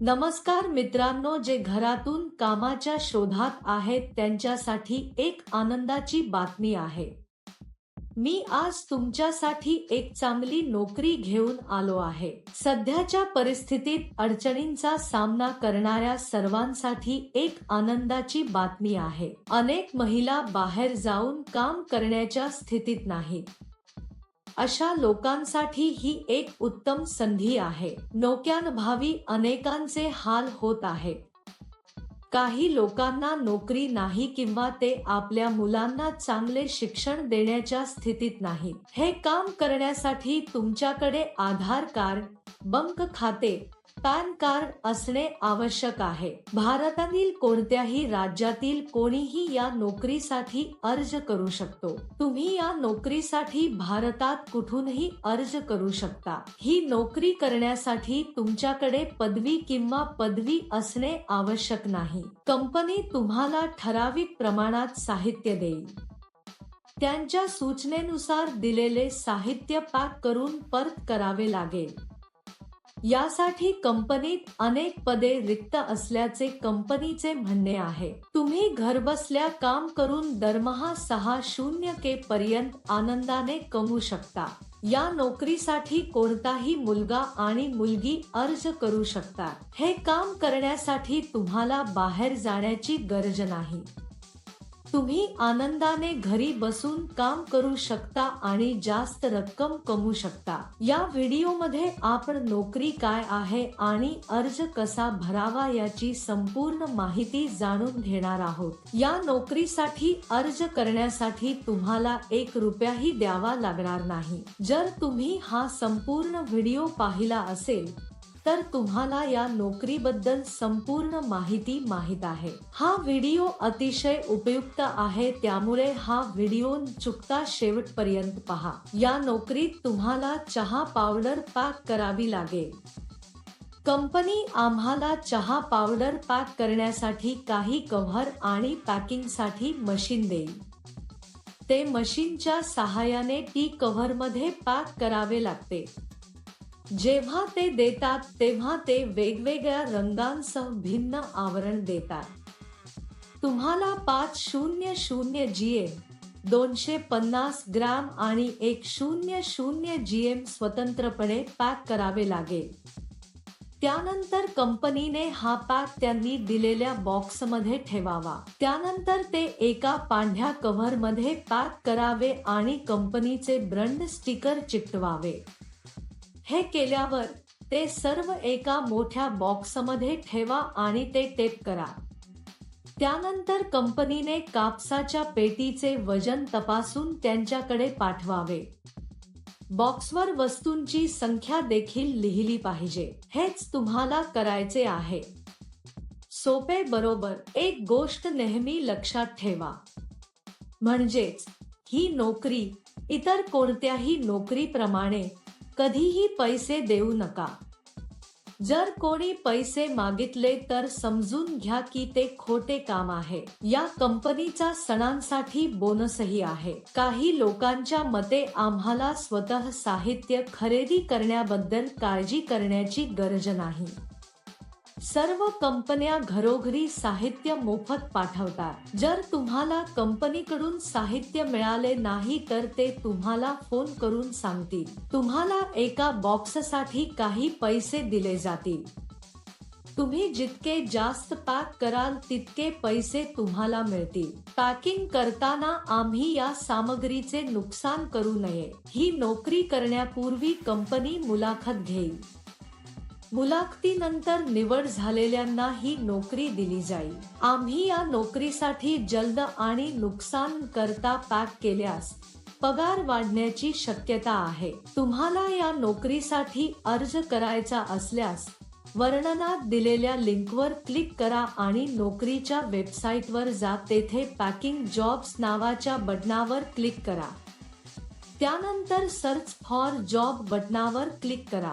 नमस्कार मित्रांनो जे घरातून कामाच्या शोधात आहेत त्यांच्यासाठी एक आनंदाची बातमी आहे. मी आज तुमच्यासाठी एक चांगली नोकरी घेऊन आलो आहे. सध्याच्या परिस्थितीत अडचणींचा सामना करणाऱ्या सर्वांसाठी एक आनंदाची बातमी आहे. अनेक महिला बाहेर जाऊन काम करण्याच्या स्थितीत नाहीत. अशा लोकांसाठी ही एक उत्तम संधी आहे. नोक्यानभावी अनेकांचे हाल होत आहे. काही लोकांना नोकरी नाही किंवा ते आपल्या मुलांना चांगले शिक्षण देण्याच्या स्थितीत नाही. हे काम करण्यासाठी तुमच्याकडे आधार कार्ड बंक खाते पॅन कार्ड असणे आवश्यक आहे. भारतातील कोणत्याही राज्यातील कोणीही या नोकरीसाठी अर्ज करू शकतो. तुम्ही या नोकरीसाठी भारतात कुठूनही अर्ज करू शकता. ही नोकरी करण्यासाठी तुमच्याकडे पदवी किंवा पदवी असणे आवश्यक नाही. कंपनी तुम्हाला ठराविक प्रमाणात साहित्य देईल. त्यांच्या सूचनेनुसार दिलेले साहित्य पॅक करून परत करावे लागेल. यासाठी कंपनीत अनेक पदे रिक्त असल्याचे कंपनीचे म्हणणे आहे. तुम्ही घरबसल्या काम करून दरमहा सहा शून्य के पर्यंत आनंदाने कमवू शकता. या नोकरीसाठी कोणताही मुलगा आणि मुलगी अर्ज करू शकतात हे काम करण्यासाठी तुम्हाला बाहेर जाण्याची गरज नाही. तुम्ही आनंदाने घरी बसून काम करू शकता आणि जास्त रक्कम कमवू शकता. या व्हिडिओमध्ये आपण नोकरी काय आहे आणि अर्ज कसा भरावा याची संपूर्ण माहिती जाणून घेणार आहोत. या नोकरीसाठी अर्ज करण्यासाठी तुम्हाला एक रुपयाही द्यावा लागणार नाही. जर तुम्ही हा संपूर्ण व्हिडिओ पाहिला असेल तर तुम्हाला या नोकरीबद्दल संपूर्ण माहिती माहीत आहे. हा व्हिडिओ अतिशय उपयुक्त आहे त्यामुळे हा व्हिडिओ चुकता शेवटपर्यंत पहा. या नोकरीत तुम्हाला चहा पावडर पॅक करावी लागेल. कंपनी आम्हाला चहा पावडर पॅक करण्यासाठी काही कव्हर आणि पॅकिंगसाठी मशीन देईल. ते मशीनच्या सहाय्याने टी कव्हरमध्ये पॅक करावे लागते. जेव्हा ते देतात तेव्हा ते वेगवेगळ्या रंगांसह भिन्न आवरण देतात. तुम्हाला पाच शून्य शून्य जीएम दोनशे पन्नास ग्राम आणि एक शून्य शून्य जीएम स्वतंत्रपणे पॅक करावे लागेल. त्यानंतर कंपनीने हा पॅक त्यांनी दिलेल्या बॉक्समध्ये ठेवावा. त्यानंतर ते एका पांढ्या कव्हरमध्ये पॅक करावे आणि कंपनीचे ब्रंड स्टिकर चिकटवावे. हे केल्यावर ते सर्व एका मोठ्या बॉक्समध्ये ठेवा आणि ते टेप करा. त्यानंतर कंपनीने कापसाच्या पेटीचे वजन तपासून त्यांच्याकडे पाठवावे. बॉक्सवर वस्तूंची संख्या देखील लिहिली पाहिजे. हेच तुम्हाला करायचे आहे. सोपे बरोबर एक गोष्ट नेहमी लक्षात ठेवा. म्हणजेच ही नोकरी इतर कोणत्याही नोकरीप्रमाणे कधीही पैसे देऊ नका. जर कोणी पैसे मागितले तर समजून घ्या की ते खोटे काम आहे. या कंपनीचा सणांसाठी बोनसही आहे. काही लोकांच्या मते आम्हाला स्वतः साहित्य खरेदी करण्याबद्दल काळजी करण्याची गरज नाही. सर्व कंपन्या घरोघरी साहित्य मोफत पाठवतात. जर तुम्हाला कंपनीकडून साहित्य मिळाले नाही तर ते तुम्हाला फोन करून सांगतील. तुम्हाला एका बॉक्ससाठी काही पैसे दिले जातील. तुम्ही जितके जास्त पॅक कराल तितके पैसे तुम्हाला मिळतील. पॅकिंग करताना आम्ही या सामग्रीचे नुकसान करू नये. ही नोकरी करण्यापूर्वी कंपनी मुलाखत घेईल. मुलाखतीनंतर निवड झालेल्यांना ही नोकरी दिली जाईल. आम्ही या नोकरीसाठी जल्द आणि नुकसान करता पॅक केल्यास पगार वाढण्याची शक्यता आहे. तुम्हाला या नोकरीसाठी अर्ज करायचा असल्यास वर्णनात दिलेल्या लिंकवर क्लिक करा आणि नोकरीच्या वेबसाईटवर जा. तेथे पॅकिंग जॉब्स नावाच्या बटनावर क्लिक करा. त्यानंतर सर्च फॉर जॉब बटनावर क्लिक करा.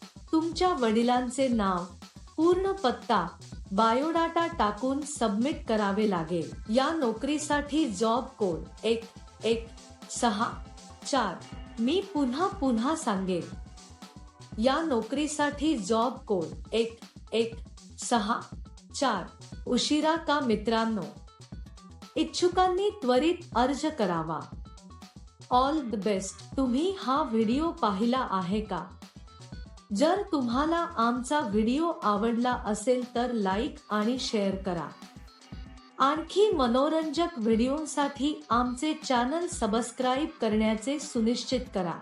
तुमच्या वडिलांचे नाव पूर्ण पत्ता बायोडाटा टाकून सबमिट करावे लागेल. या नोकरीसाठी जॉब कोड एक एक सहा चार. मी पुन्हा पुन्हा सांगेन. या नोकरीसाठी जॉब कोड एक एक सहा चार. उशिरा का मित्रांनो? इच्छुकांनी त्वरित अर्ज करावा. All the best. तुम्ही हा व्हिडिओ पाहिला आहे का? जर तुम्हाला आमचा व्हिडिओ आवडला असेल तर लाईक आणि शेअर करा. आणखी मनोरंजक व्हिडिओसाठी आमचे चॅनल सबस्क्राईब करण्याचे सुनिश्चित करा.